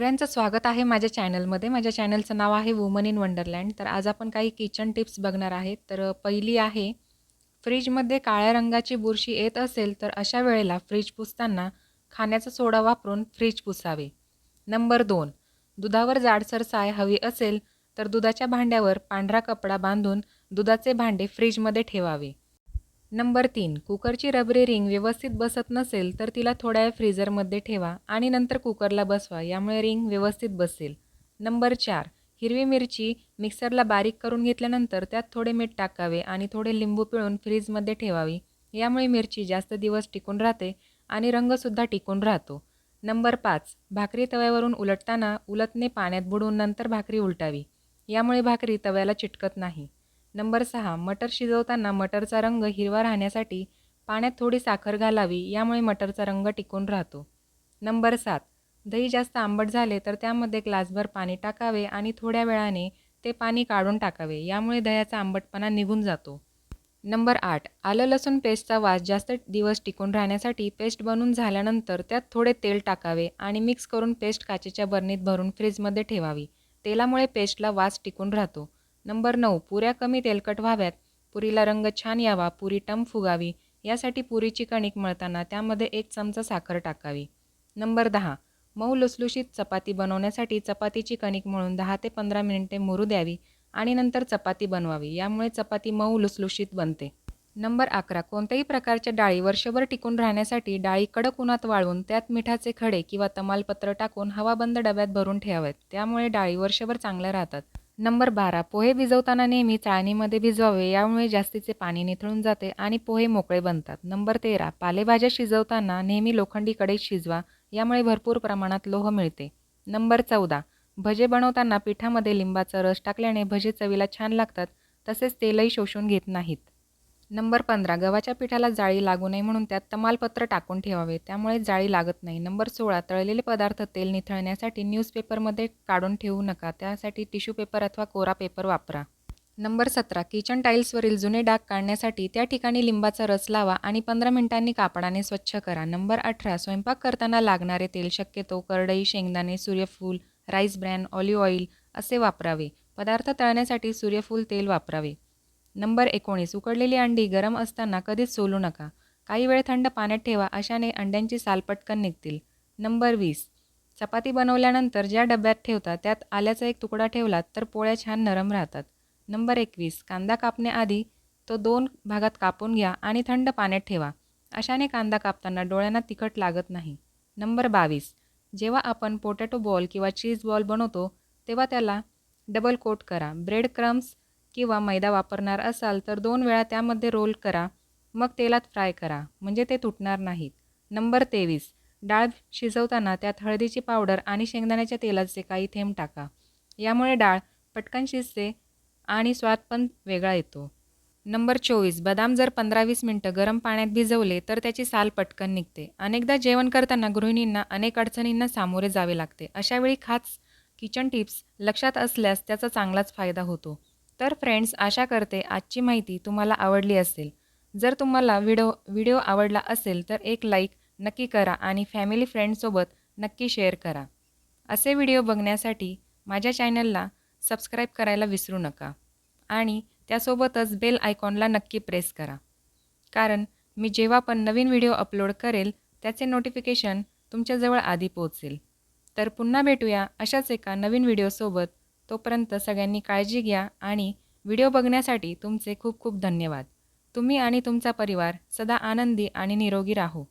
सगळ्यांचं स्वागत आहे माझ्या चॅनलमध्ये. माझ्या चॅनलचं नाव आहे वुमन इन वंडरलँड तर आज आपण काही किचन टिप्स बघणार आहेत. तर पहिली आहे फ्रीजमध्ये काळ्या रंगाची बुरशी येत असेल तर अशा वेळेला फ्रीज पुसताना खाण्याचा सोडा वापरून फ्रीज पुसावे. नंबर दोन दुधावर जाडसर साय हवी असेल तर दुधाच्या भांड्यावर पांढरा कपडा बांधून दुधाचे भांडे फ्रीजमध्ये ठेवावे. नंबर तीन कुकरची रबरी रिंग व्यवस्थित बसत नसेल तर तिला थोड्या वेळ फ्रीझरमध्ये ठेवा आणि नंतर कुकरला बसवा यामुळे रिंग व्यवस्थित बसेल नंबर चार हिरवी मिरची मिक्सरला बारीक करून घेतल्यानंतर त्यात थोडे मीठ टाकावे आणि थोडे लिंबू पिळून फ्रीजमध्ये ठेवावी. यामुळे मिरची जास्त दिवस टिकून राहते आणि रंगसुद्धा टिकून राहतो. नंबर पाच भाकरी तव्यावरून उलटताना उलटणे पाण्यात बुडवून नंतर भाकरी उलटावी. यामुळे भाकरी तव्याला चिटकत नाही. नंबर सहा मटर शिजवताना मटरचा रंग हिरवा राहण्यासाठी पाण्यात थोडी साखर घालावी यामुळे मटरचा रंग टिकून राहतो. नंबर सात दही जास्त आंबट झाले तर त्यामध्ये ग्लासभर पाणी टाकावे आणि थोड्या वेळाने ते पाणी काढून टाकावे यामुळे दह्याचा आंबटपणा निघून जातो. नंबर आठ आलं लसूण पेस्टचा वास जास्त दिवस टिकून राहण्यासाठी पेस्ट बनवून झाल्यानंतर त्यात थोडे तेल टाकावे आणि मिक्स करून पेस्ट काचेच्या बरणीत भरून फ्रीजमध्ये ठेवावी. तेलामुळे पेस्टला वास टिकून राहतो. नंबर नऊ पुऱ्या कमी तेलकट व्हाव्यात. पुरीला रंग छान यावा पुरी टम फुगावी. यासाठी पुरीची कणिक मळताना त्यामध्ये एक चमचा साखर टाकावी. नंबर दहा मऊ लुसलुशीत चपाती बनवण्यासाठी चपातीची कणिक मळून दहा ते पंधरा मिनिटे मुरू द्यावी आणि नंतर चपाती बनवावी. यामुळे चपाती मऊ लुसलुशीत बनते. नंबर अकरा कोणत्याही प्रकारच्या डाळी वर्षभर टिकून राहण्यासाठी डाळी कडक उन्हात वाळवून त्यात मिठाचे खडे किंवा तमालपत्र टाकून हवाबंद डब्यात भरून ठेवावेत. त्यामुळे डाळी वर्षभर चांगल्या राहतात. नंबर बारा पोहे भिजवताना नेहमी चाळणीमध्ये भिजवावे यामुळे जास्तीचे पाणी निथळून जाते आणि पोहे मोकळे बनतात. नंबर तेरा पालेभाज्या शिजवताना नेहमी लोखंडी कढईत शिजवा यामुळे भरपूर प्रमाणात लोह मिळते. नंबर चौदा भजे बनवताना पिठामध्ये लिंबाचा रस टाकल्याने भजे चवीला छान लागतात तसेच तेलही शोषून घेत नाहीत. नंबर पंधरा गव्हाच्या पिठाला जाळी लागू नये म्हणून त्यात तमालपत्र टाकून ठेवावे. त्यामुळे जाळी लागत नाही. नंबर सोळा तळलेले पदार्थ तेल निथळण्यासाठी न्यूजपेपरमध्ये काढून ठेवू नका. त्यासाठी टिश्यू पेपर अथवा कोरा पेपर वापरा. नंबर सतरा किचन टाईल्सवरील जुने डाग काढण्यासाठी त्या ठिकाणी लिंबाचा रस लावा आणि पंधरा मिनिटांनी कापडाने स्वच्छ करा. नंबर अठरा स्वयंपाक करताना लागणारे तेल शक्यतो करडई शेंगदाणे सूर्यफूल राईस ब्रॅन ऑलिव्ह ऑइल असे वापरावे. पदार्थ तळण्यासाठी सूर्यफूल तेल वापरावे. नंबर एकोणीस. उकडलेली अंडी गरम असताना कधीच सोलू नका. काही वेळ थंड पाण्यात ठेवा अशाने अंड्यांची साल पटकन निघतील. नंबर वीस. चपाती बनवल्यानंतर ज्या डब्यात ठेवता त्यात आल्याचा एक तुकडा ठेवलात तर पोळ्या छान नरम राहतात. नंबर एकवीस. कांदा कापण्याआधी तो दोन भागात कापून घ्या आणि थंड पाण्यात ठेवा. अशाने कांदा कापताना डोळ्यांना तिखट लागत नाही. नंबर बावीस. जेव्हा आपण पोटॅटो बॉल किंवा चीज बॉल बनवतो तेव्हा त्याला डबल कोट करा. ब्रेड क्रम्स किंवा मैदा वापरणार असाल तर दोन वेळा त्यामध्ये रोल करा. मग तेलात फ्राय करा. म्हणजे ते तुटणार नाहीत. नंबर तेवीस. डाळ शिजवताना त्यात हळदीची पावडर आणि शेंगदाण्याच्या तेलाचे काही थेंब टाका. यामुळे डाळ पटकन शिजते आणि स्वाद पण वेगळा येतो. नंबर चोवीस. बदाम जर पंधरा वीस मिनटं गरम पाण्यात भिजवले तर त्याची साल पटकन निघते. अनेकदा जेवण करताना गृहिणींना अनेक अडचणींना सामोरे जावे लागते. अशावेळी खास किचन टिप्स लक्षात असल्यास त्याचा चांगलाच फायदा होतो. तर फ्रेंड्स आशा करते आजची माहिती तुम्हाला आवडली असेल. जर तुम्हाला व्हिडिओ व्हिडिओ आवडला असेल तर एक लाईक नक्की करा आणि फॅमिली फ्रेंडसोबत नक्की शेअर करा. असे व्हिडिओ बघण्यासाठी माझ्या चॅनलला सबस्क्राईब करायला विसरू नका आणि त्यासोबतच बेल आयकॉनला नक्की प्रेस करा. कारण मी जेव्हा पण नवीन व्हिडिओ अपलोड करेल त्याचे नोटिफिकेशन तुमच्याजवळ आधी पोहोचेल. तर पुन्हा भेटूया अशाच एका नवीन व्हिडिओसोबत तोपर्यंत सगळ्यांनी काळजी घ्या आणि व्हिडिओ बघण्यासाठी तुमचे खूप खूप धन्यवाद. तुम्ही आणि तुमचा परिवार सदा आनंदी आणि निरोगी राहो.